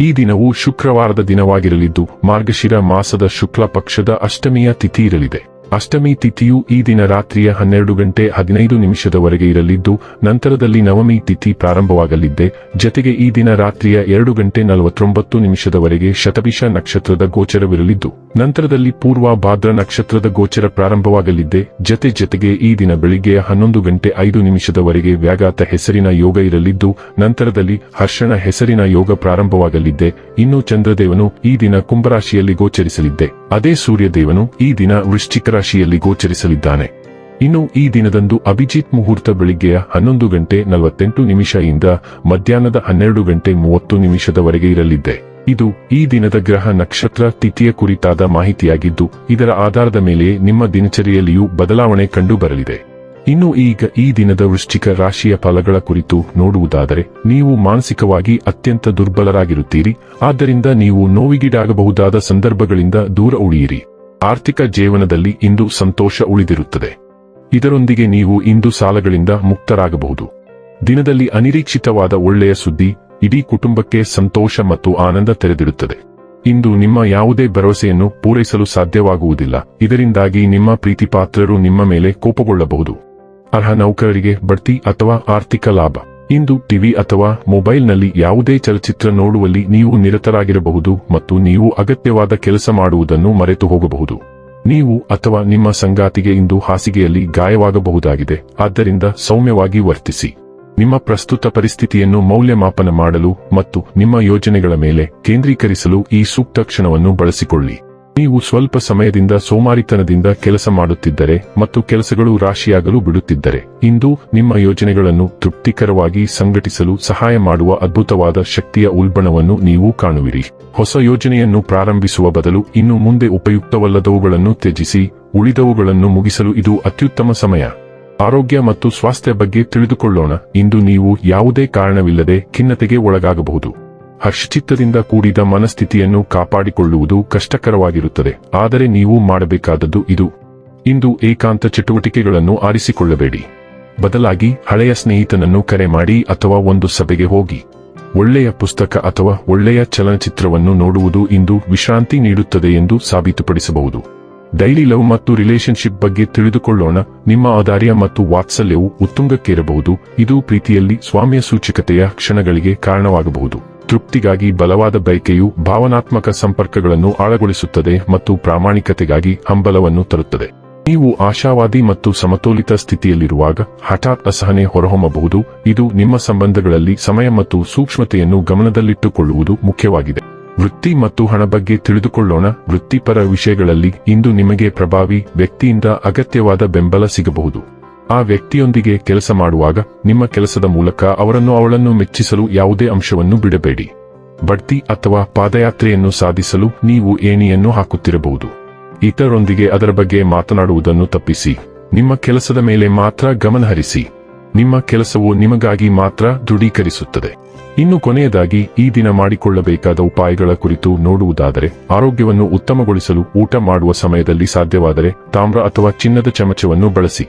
ಈ ದಿನವು ಶುಕ್ರವಾರದ ದಿನವಾಗಿರಲಿದ್ದು ಮಾರ್ಗಶಿರ ಮಾಸದ ಶುಕ್ಲ ಪಕ್ಷದ ಅಷ್ಟಮಿಯ ತಿಥಿ ಇರಲಿದೆ ಅಷ್ಟಮಿ ತಿಥಿಯು ಈ ದಿನ ರಾತ್ರಿಯ ಹನ್ನೆರಡು ಗಂಟೆ ಹದಿನೈದು ನಿಮಿಷದವರೆಗೆ ಇರಲಿದ್ದು, ನಂತರದಲ್ಲಿ ನವಮಿ ತಿಥಿ ಪ್ರಾರಂಭವಾಗಲಿದ್ದೆ. ಜತೆಗೆ ಈ ದಿನ ರಾತ್ರಿಯ ಎರಡು ಗಂಟೆ ನಲವತ್ತೊಂಬತ್ತು ನಿಮಿಷದವರೆಗೆ ಶತಭಿಷ ನಕ್ಷತ್ರದ ಗೋಚರವಿರಲಿದ್ದು, ನಂತರದಲ್ಲಿ ಪೂರ್ವ ಭಾದ್ರ ನಕ್ಷತ್ರದ ಗೋಚರ ಪ್ರಾರಂಭವಾಗಲಿದ್ದೆ. ಜತೆ ಜತೆಗೆ ಈ ದಿನ ಬೆಳಿಗ್ಗೆಯ ಹನ್ನೊಂದು ಗಂಟೆ ಐದು ನಿಮಿಷದವರೆಗೆ ವ್ಯಾಘಾತ ಹೆಸರಿನ ಯೋಗ ಇರಲಿದ್ದು, ನಂತರದಲ್ಲಿ ಹರ್ಷಣ ಹೆಸರಿನ ಯೋಗ ಪ್ರಾರಂಭವಾಗಲಿದ್ದೆ. ಇನ್ನು ಚಂದ್ರದೇವನು ಈ ದಿನ ಕುಂಭರಾಶಿಯಲ್ಲಿ ಗೋಚರಿಸಲಿದ್ದೆ. ಅದೇ ಸೂರ್ಯದೇವನು ಈ ದಿನ ವೃಶ್ಚಿಕ ರಾಶಿಯಲ್ಲಿ ಗೋಚರಿಸಲಿದ್ದಾನೆ. ಇನ್ನು ಈ ದಿನದಂದು ಅಭಿಜಿತ್ ಮುಹೂರ್ತ ಬೆಳಿಗ್ಗೆಯ ಹನ್ನೊಂದು ಗಂಟೆ ನಲವತ್ತೆಂಟು ನಿಮಿಷದಿಂದ ಮಧ್ಯಾಹ್ನದ ಹನ್ನೆರಡು ಗಂಟೆ ಮೂವತ್ತು ನಿಮಿಷದವರೆಗೆ ಇರಲಿದೆ. ಇದು ಈ ದಿನದ ಗ್ರಹ ನಕ್ಷತ್ರ ತಿಥಿಯ ಕುರಿತಾದ ಮಾಹಿತಿಯಾಗಿದ್ದು, ಇದರ ಆಧಾರದ ಮೇಲೆ ನಿಮ್ಮ ದಿನಚರಿಯಲ್ಲಿಯೂ ಬದಲಾವಣೆ ಕಂಡುಬರಲಿದೆ. ಇನ್ನು ಈಗ ಈ ದಿನದ ವೃಶ್ಚಿಕ ರಾಶಿಯ ಫಲಗಳ ಕುರಿತು ನೋಡುವುದಾದರೆ, ನೀವು ಮಾನಸಿಕವಾಗಿ ಅತ್ಯಂತ ದುರ್ಬಲರಾಗಿರುತ್ತೀರಿ. ಆದ್ದರಿಂದ ನೀವು ನೋವಿಗೀಡಾಗಬಹುದಾದ ಸಂದರ್ಭಗಳಿಂದ ದೂರ ಉಳಿಯಿರಿ. ಆರ್ಥಿಕ ಜೀವನದಲ್ಲಿ ಇಂದು ಸಂತೋಷ ಉಳಿದಿರುತ್ತದೆ. ಇದರೊಂದಿಗೆ ನೀವು ಇಂದು ಸಾಲಗಳಿಂದ ಮುಕ್ತರಾಗಬಹುದು. ದಿನದಲ್ಲಿ ಅನಿರೀಕ್ಷಿತವಾದ ಒಳ್ಳೆಯ ಸುದ್ದಿ, ಇಡೀ ಕುಟುಂಬಕ್ಕೆ ಸಂತೋಷ ಮತ್ತು ಆನಂದ ತೆರೆದಿರುತ್ತದೆ ಇಂದು ನಿಮ್ಮ ಯಾವುದೇ ಭರವಸೆಯನ್ನು ಪೂರೈಸಲು ಸಾಧ್ಯವಾಗುವುದಿಲ್ಲ. ಇದರಿಂದಾಗಿ ನಿಮ್ಮ ಪ್ರೀತಿಪಾತ್ರರು ನಿಮ್ಮ ಮೇಲೆ ಕೋಪಗೊಳ್ಳಬಹುದು. ಅರ್ಹ ನೌಕರರಿಗೆ ಬಡ್ತಿ ಅಥವಾ ಆರ್ಥಿಕ ಲಾಭ. ಇಂದು ಟಿವಿ ಅಥವಾ ಮೊಬೈಲ್ನಲ್ಲಿ ಯಾವುದೇ ಚಲಚಿತ್ರ ನೋಡುವಲ್ಲಿ ನೀವು ನಿರತರಾಗಿರಬಹುದು ಮತ್ತು ನೀವು ಅಗತ್ಯವಾದ ಕೆಲಸ ಮಾಡುವುದನ್ನು ಮರೆತು ಹೋಗಬಹುದು. ನೀವು ಅಥವಾ ನಿಮ್ಮ ಸಂಗಾತಿಗೆ ಇಂದು ಹಾಸಿಗೆಯಲ್ಲಿ ಗಾಯವಾಗಬಹುದಾಗಿದೆ. ಆದ್ದರಿಂದ ಸೌಮ್ಯವಾಗಿ ವರ್ತಿಸಿ. ನಿಮ್ಮ ಪ್ರಸ್ತುತ ಪರಿಸ್ಥಿತಿಯನ್ನು ಮೌಲ್ಯಮಾಪನ ಮಾಡಲು ಮತ್ತು ನಿಮ್ಮ ಯೋಜನೆಗಳ ಮೇಲೆ ಕೇಂದ್ರೀಕರಿಸಲು ಈ ಸೂಕ್ತ ಕ್ಷಣವನ್ನು ಬಳಸಿಕೊಳ್ಳಿ. ನೀವು ಸ್ವಲ್ಪ ಸಮಯದಿಂದ ಸೋಮಾರಿತನದಿಂದ ಕೆಲಸ ಮಾಡುತ್ತಿದ್ದರೆ ಮತ್ತು ಕೆಲಸಗಳು ರಾಶಿಯಾಗಲು ಬಿಡುತ್ತಿದ್ದರೆ, ಇಂದು ನಿಮ್ಮ ಯೋಜನೆಗಳನ್ನು ತೃಪ್ತಿಕರವಾಗಿ ಸಂಘಟಿಸಲು ಸಹಾಯ ಮಾಡುವ ಅದ್ಭುತವಾದ ಶಕ್ತಿಯ ಉಲ್ಬಣವನ್ನು ನೀವು ಕಾಣುವಿರಿ. ಹೊಸ ಯೋಜನೆಯನ್ನು ಪ್ರಾರಂಭಿಸುವ ಬದಲು ಇನ್ನು ಮುಂದೆ ಉಪಯುಕ್ತವಲ್ಲದವುಗಳನ್ನು ತ್ಯಜಿಸಿ, ಉಳಿದವುಗಳನ್ನು ಮುಗಿಸಲು ಇದು ಅತ್ಯುತ್ತಮ ಸಮಯ. ಆರೋಗ್ಯ ಮತ್ತು ಸ್ವಾಸ್ಥ್ಯ ಬಗ್ಗೆ ತಿಳಿದುಕೊಳ್ಳೋಣ. ಇಂದು ನೀವು ಯಾವುದೇ ಕಾರಣವಿಲ್ಲದೆ ಖಿನ್ನತೆಗೆ ಒಳಗಾಗಬಹುದು. ಹರ್ಷಚಿತ್ತದಿಂದ ಕೂಡಿದ ಮನಸ್ಥಿತಿಯನ್ನು ಕಾಪಾಡಿಕೊಳ್ಳುವುದು ಕಷ್ಟಕರವಾಗಿರುತ್ತದೆ. ಆದರೆ ನೀವು ಮಾಡಬೇಕಾದದ್ದು ಇದು. ಇಂದು ಏಕಾಂತ ಚಟುವಟಿಕೆಗಳನ್ನು ಆರಿಸಿಕೊಳ್ಳಬೇಡಿ. ಬದಲಾಗಿ ಹಳೆಯ ಸ್ನೇಹಿತನನ್ನು ಕರೆ ಮಾಡಿ ಅಥವಾ ಒಂದು ಸಭೆಗೆ ಹೋಗಿ. ಒಳ್ಳೆಯ ಪುಸ್ತಕ ಅಥವಾ ಒಳ್ಳೆಯ ಚಲನಚಿತ್ರವನ್ನು ನೋಡುವುದು ಇಂದು ವಿಶ್ರಾಂತಿ ನೀಡುತ್ತದೆ ಎಂದು ಸಾಬೀತುಪಡಿಸಬಹುದು. ಡೈಲಿ ಲವ್ ಮತ್ತು ರಿಲೇಶನ್ಶಿಪ್ ಬಗ್ಗೆ ತಿಳಿದುಕೊಳ್ಳೋಣ. ನಿಮ್ಮ ಆಧಾರ್ಯ ಮತ್ತು ವಾತ್ಸಲ್ಯವು ಉತ್ತುಂಗಕ್ಕೇರಬಹುದು. ಇದು ಪ್ರೀತಿಯಲ್ಲಿ ಸ್ವಾಮ್ಯ ಸೂಚಕತೆಯ ಕ್ಷಣಗಳಿಗೆ ಕಾರಣವಾಗಬಹುದು. ತೃಪ್ತಿಗಾಗಿ ಬಲವಾದ ಬಯಕೆಯು ಭಾವನಾತ್ಮಕ ಸಂಪರ್ಕಗಳನ್ನು ಆಳಗೊಳಿಸುತ್ತದೆ ಮತ್ತು ಪ್ರಾಮಾಣಿಕತೆಗಾಗಿ ಹಂಬಲವನ್ನು ತರುತ್ತದೆ. ನೀವು ಆಶಾವಾದಿ ಮತ್ತು ಸಮತೋಲಿತ ಸ್ಥಿತಿಯಲ್ಲಿರುವಾಗ ಹಠಾತ್ ಅಸಹನೆ ಹೊರಹೊಮ್ಮಬಹುದು. ಇದು ನಿಮ್ಮ ಸಂಬಂಧಗಳಲ್ಲಿ ಸಮಯ ಮತ್ತು ಸೂಕ್ಷ್ಮತೆಯನ್ನು ಗಮನದಲ್ಲಿಟ್ಟುಕೊಳ್ಳುವುದು ಮುಖ್ಯವಾಗಿದೆ. ವೃತ್ತಿ ಮತ್ತು ಹಣ ಬಗ್ಗೆ ತಿಳಿದುಕೊಳ್ಳೋಣ. ವೃತ್ತಿಪರ ವಿಷಯಗಳಲ್ಲಿ ಇಂದು ನಿಮಗೆ ಪ್ರಭಾವಿ ವ್ಯಕ್ತಿಯಿಂದ ಅಗತ್ಯವಾದ ಬೆಂಬಲ ಸಿಗಬಹುದು. ಆ ವ್ಯಕ್ತಿಯೊಂದಿಗೆ ಕೆಲಸ ಮಾಡುವಾಗ ನಿಮ್ಮ ಕೆಲಸದ ಮೂಲಕ ಅವರನ್ನು ಅವಳನ್ನು ಮೆಚ್ಚಿಸಲು ಯಾವುದೇ ಅಂಶವನ್ನು ಬಿಡಬೇಡಿ. ಬಡ್ತಿ ಅಥವಾ ಪಾದಯಾತ್ರೆಯನ್ನು ಸಾಧಿಸಲು ನೀವು ಏಣಿಯನ್ನು ಹಾಕುತ್ತಿರಬಹುದು. ಇತರರೊಂದಿಗೆ ಅದರ ಬಗ್ಗೆ ಮಾತನಾಡುವುದನ್ನು ತಪ್ಪಿಸಿ. ನಿಮ್ಮ ಕೆಲಸದ ಮೇಲೆ ಮಾತ್ರ ಗಮನಹರಿಸಿ ನಿಮ್ಮ ಕೆಲಸವು ನಿಮಗಾಗಿ ಮಾತ್ರ ದೃಢೀಕರಿಸುತ್ತದೆ. ಇನ್ನು ಕೊನೆಯದಾಗಿ, ಈ ದಿನ ಮಾಡಿಕೊಳ್ಳಬೇಕಾದ ಉಪಾಯಗಳ ಕುರಿತು ನೋಡುವುದಾದರೆ, ಆರೋಗ್ಯವನ್ನು ಉತ್ತಮಗೊಳಿಸಲು ಊಟ ಮಾಡುವ ಸಮಯದಲ್ಲಿ ಸಾಧ್ಯವಾದರೆ ತಾಮ್ರ ಅಥವಾ ಚಿನ್ನದ ಚಮಚವನ್ನು ಬಳಸಿ.